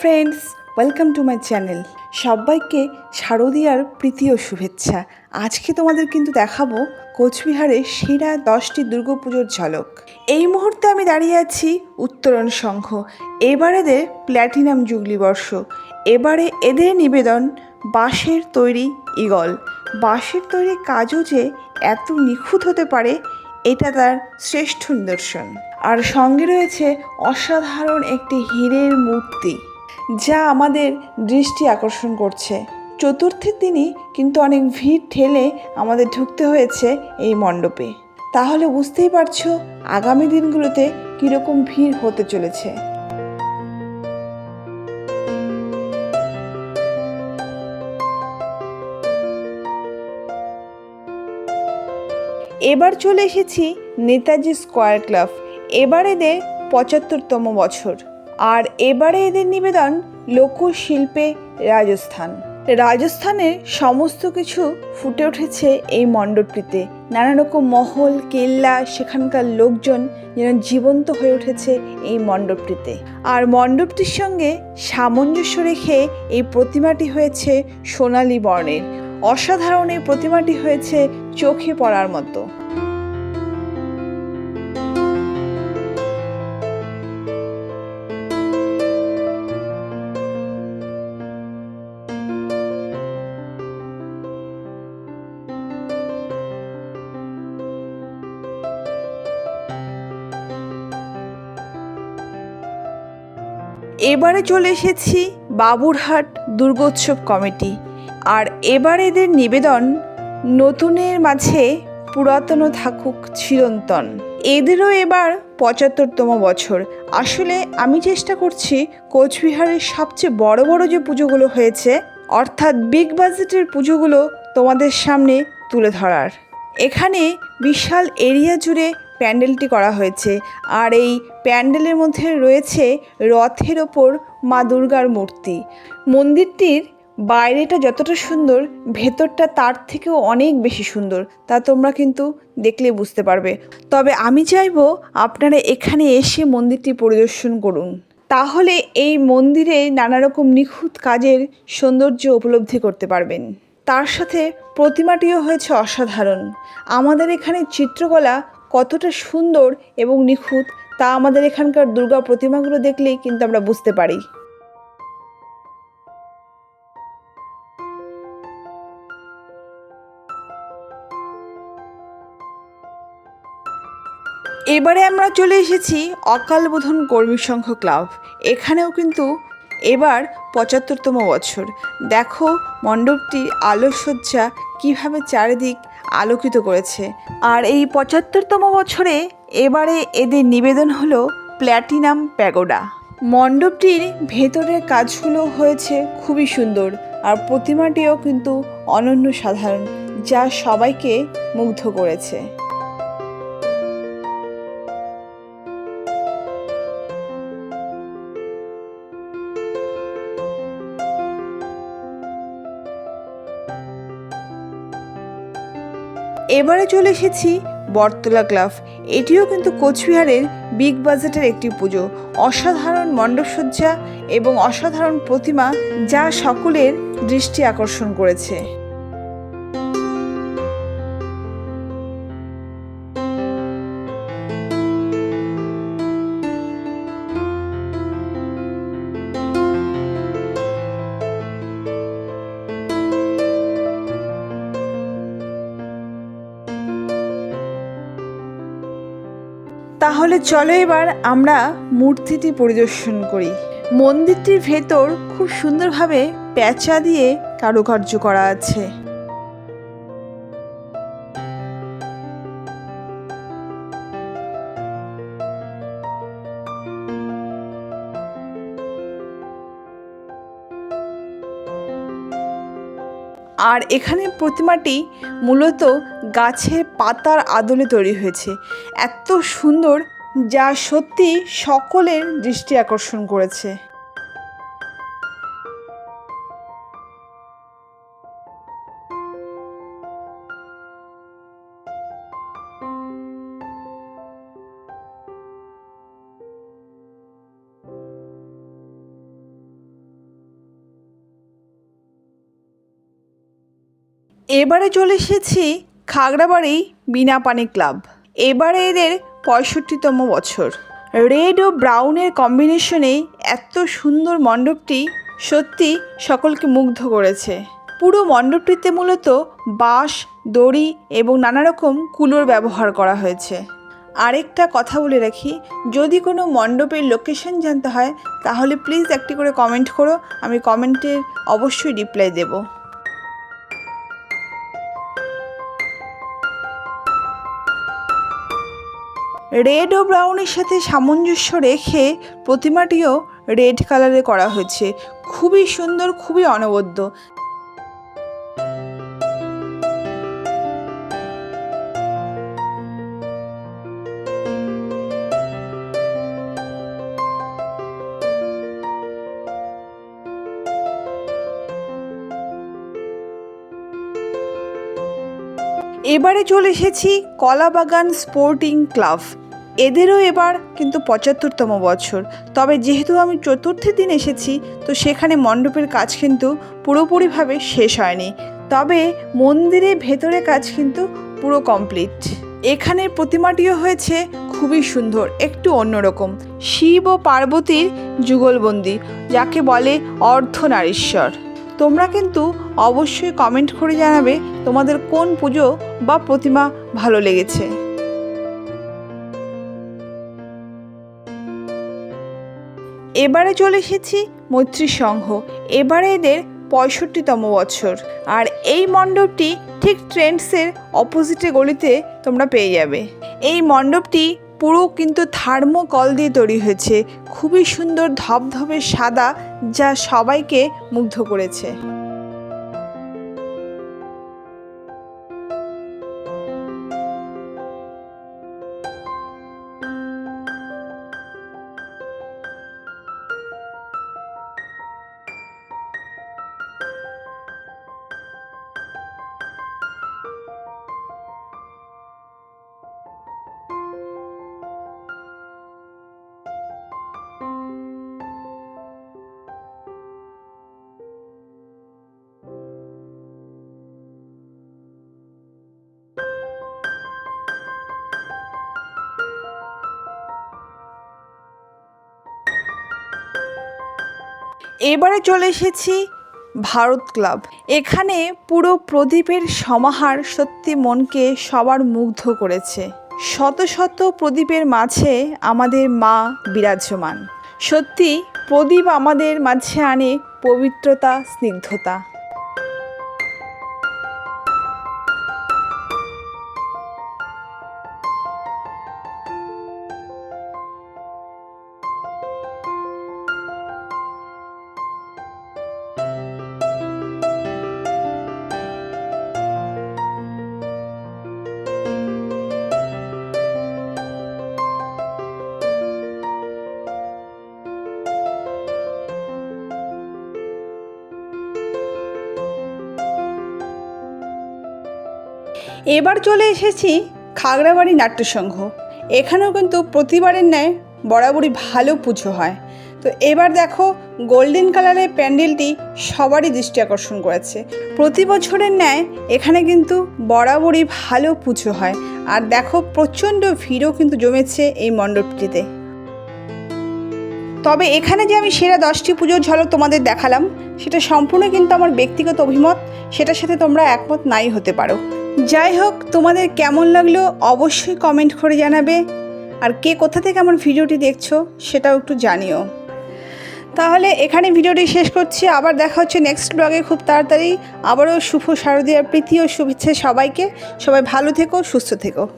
Friends welcome to my channel সবাইকে শারদীয়ার প্রীতি ও শুভেচ্ছা। আজকে তোমাদের কিন্তু দেখাবো কোচবিহারের সেরা দশটি দুর্গাপুজোর ঝলক। এই মুহূর্তে আমি দাঁড়িয়ে আছি উত্তরণ সংঘ। এবারে এবারেদের প্ল্যাটিনাম জুগলি বর্ষ। এবারে এদের নিবেদন, বাঁশের তৈরি ইগল বাঁশের তৈরি কাজও যে এত নিখুঁত হতে পারে, এটা তার শ্রেষ্ঠ নিদর্শন। আর সঙ্গে রয়েছে অসাধারণ একটি হীরের মূর্তি। যা আমাদের দৃষ্টি আকর্ষণ করছে। চতুর্থের দিনই কিন্তু অনেক ভিড় ঠেলে আমাদের ঢুকতে হয়েছে এই মণ্ডপে। তাহলে বুঝতেই পারছ আগামী দিনগুলোতে কীরকম ভিড় হতে চলেছে। এবার চলে এসেছি নেতাজি স্কোয়ার ক্লাব। এবার এদের পঁচাত্তরতম বছর। আর এবারে এদের নিবেদন লোকশিল্পে রাজস্থান। রাজস্থানের সমস্ত কিছু ফুটে উঠেছে এই মণ্ডপটিতে। নানা রকম মহল, কেল্লা, সেখানকার লোকজন যেন জীবন্ত হয়ে উঠেছে এই মণ্ডপটিতে। আর মণ্ডপটির সঙ্গে সামঞ্জস্য রেখে এই প্রতিমাটি হয়েছে সোনালী বর্ণের। অসাধারণ এই প্রতিমাটি হয়েছে চোখে পড়ার মতো। এবারে চলে এসেছি বাবুরহাট দুর্গোৎসব কমিটি। আর এবার এদের নিবেদন নতুনের মাঝে পুরাতন থাকুক চিরন্তন। এদেরও এবার পঁচাত্তরতম বছর। আসলে আমি চেষ্টা করছি কোচবিহারের সবচেয়ে বড় বড় যে পুজোগুলো হয়েছে, অর্থাৎ বিগ বাজেটের পুজোগুলো তোমাদের সামনে তুলে ধরার। এখানে বিশাল এরিয়া জুড়ে প্যান্ডেলটি করা হয়েছে। আর এই প্যান্ডেলের মধ্যে রয়েছে রথের ওপর মা দুর্গার মূর্তি। মন্দিরটির বাইরেটা যতটা সুন্দর, ভেতরটা তার থেকেও অনেক বেশি সুন্দর, তা তোমরা কিন্তু দেখলে বুঝতে পারবে। তবে আমি চাইব আপনারা এখানে এসে মন্দিরটি পরিদর্শন করুন। তাহলে এই মন্দিরে নানা রকম নিখুঁত কাজের সৌন্দর্য উপলব্ধি করতে পারবেন। তার সাথে প্রতিমাটিও হয়েছে অসাধারণ। আমাদের এখানে চিত্রকলা কতটা সুন্দর এবং নিখুঁত তা আমাদের এখানকার দুর্গা প্রতিমাগুলো দেখলেই কিন্তু আমরা বুঝতে পারি। এবারে আমরা চলে এসেছি অকাল বোধন কর্মী সংঘ ক্লাব। এখানেও কিন্তু এবার পঁচাত্তরতম বছর। দেখো মণ্ডপটি আলোকসজ্জা কীভাবে চারিদিক আলোকিত করেছে। আর এই পঁচাত্তরতম বছরে এবারে এদের নিবেদন হলো প্ল্যাটিনাম প্যাগোডা। মণ্ডপটির ভেতরের কাজগুলো হয়েছে খুবই সুন্দর আর প্রতিমাটিও কিন্তু অনন্য সাধারণ, যা সবাইকে মুগ্ধ করেছে। এবারে চলে এসেছি বটতলা ক্লাব। এটিও কিন্তু কোচবিহারের বিগ বাজেটের একটি পুজো। অসাধারণ মণ্ডপসজ্জা এবং অসাধারণ প্রতিমা যা সকলের দৃষ্টি আকর্ষণ করেছে। তাহলে চলো এবার আমরা মূর্তিটি পরিদর্শন করি। মন্দিরটির ভেতর খুব সুন্দরভাবে প্যাঁচা দিয়ে কারুকার্য করা আছে। আর এখানে প্রতিমাটি মূলত গাছের পাতার আদলে তৈরি হয়েছে। এত সুন্দর যা সত্যি সকলের দৃষ্টি আকর্ষণ করেছে। এবারে চলে এসেছি খাগড়াবাড়ি বিনা পানি ক্লাব। এবারে এদের পঁয়ষট্টিতম বছর। রেড ও ব্রাউনের কম্বিনেশনে এত সুন্দর মণ্ডপটি সত্যি সকলকে মুগ্ধ করেছে। পুরো মণ্ডপটিতে মূলত বাঁশ, দড়ি এবং নানা রকম কুলোর ব্যবহার করা হয়েছে। আরেকটা কথা বলে রাখি, যদি কোনো মণ্ডপের লোকেশন জানতে হয়, তাহলে প্লিজ একটি করে কমেন্ট করো, আমি কমেন্টের অবশ্যই রিপ্লাই দেবো। রেড ও ব্রাউনের সাথে সামঞ্জস্য রেখে প্রতিমাটিও রেড কালারে করা হয়েছে। খুবই সুন্দর, খুবই অনবদ্য। এবারে চলে এসেছি কলাবাগান স্পোর্টিং ক্লাব। এদেরও এবার কিন্তু পঁচাত্তরতম বছর। তবে যেহেতু আমি চতুর্থের দিন এসেছি, তো সেখানে মণ্ডপের কাজ কিন্তু পুরোপুরিভাবে শেষ হয়নি। তবে মন্দিরে ভেতরে কাজ কিন্তু পুরো কমপ্লিট। এখানের প্রতিমাটিও হয়েছে খুবই সুন্দর, একটু অন্যরকম। শিব ও পার্বতীর যুগলবন্দি, যাকে বলে অর্ধনারীশ্বর। তোমরা কিন্তু অবশ্যই কমেন্ট করে জানাবে তোমাদের কোন পুজো বা প্রতিমা ভালো লেগেছে। এবারে চলে এসেছি মৈত্রী সংঘ। এবারে এদের পঁয়ষট্টিতম বছর। আর এই মণ্ডপটি ঠিক ট্রেন্ডসের অপোজিটে গলিতে তোমরা পেয়ে যাবে। এই মণ্ডপটি পুরো কিন্তু থার্মোকল দিয়ে তৈরি হয়েছে। খুবই সুন্দর ধবধবে সাদা, যা সবাইকে মুগ্ধ করেছে। এবারে চলে এসেছি ভারত ক্লাব। এখানে পুরো প্রদীপের সমাহার সত্যি মনকে সবার মুগ্ধ করেছে। শত শত প্রদীপের মাঝে আমাদের মা বিরাজমান। সত্যি প্রদীপ আমাদের মাঝে আনে পবিত্রতা, স্নিগ্ধতা। এবার চলে এসেছি খাগড়াবাড়ি নাট্যসংঘ। এখানেও কিন্তু প্রতিবারের ন্যায় বরাবরই ভালো পুজো হয়। তো এবার দেখো গোল্ডেন কালারের প্যান্ডেলটি সবারই দৃষ্টি আকর্ষণ করেছে। প্রতি বছরের ন্যায় এখানে কিন্তু বরাবরই ভালো পুজো হয়। আর দেখো প্রচণ্ড ভিড়ও কিন্তু জমেছে এই মণ্ডপটিতে। তবে এখানে যে আমি সেরা দশটি পুজোর ঝলক তোমাদের দেখালাম, সেটা সম্পূর্ণ কিন্তু আমার ব্যক্তিগত অভিমত, সেটার সাথে তোমরা একমত নাই হতে পারো। যাই হোক, তোমাদের কেমন লাগল অবশ্যই কমেন্ট করে জানাবে। আর কে কোথা থেকে আমার ভিডিওটি দেখছ সেটাও একটু জানিও। তাহলে এখানে ভিডিওটি শেষ করছি। আবার দেখা হচ্ছে নেক্সট ব্লগে খুব তাড়াতাড়ি। আবারও শুভ শারদীয়ার প্রীতি ও শুভেচ্ছা সবাইকে। সবাই ভালো থেকো, সুস্থ থেকো।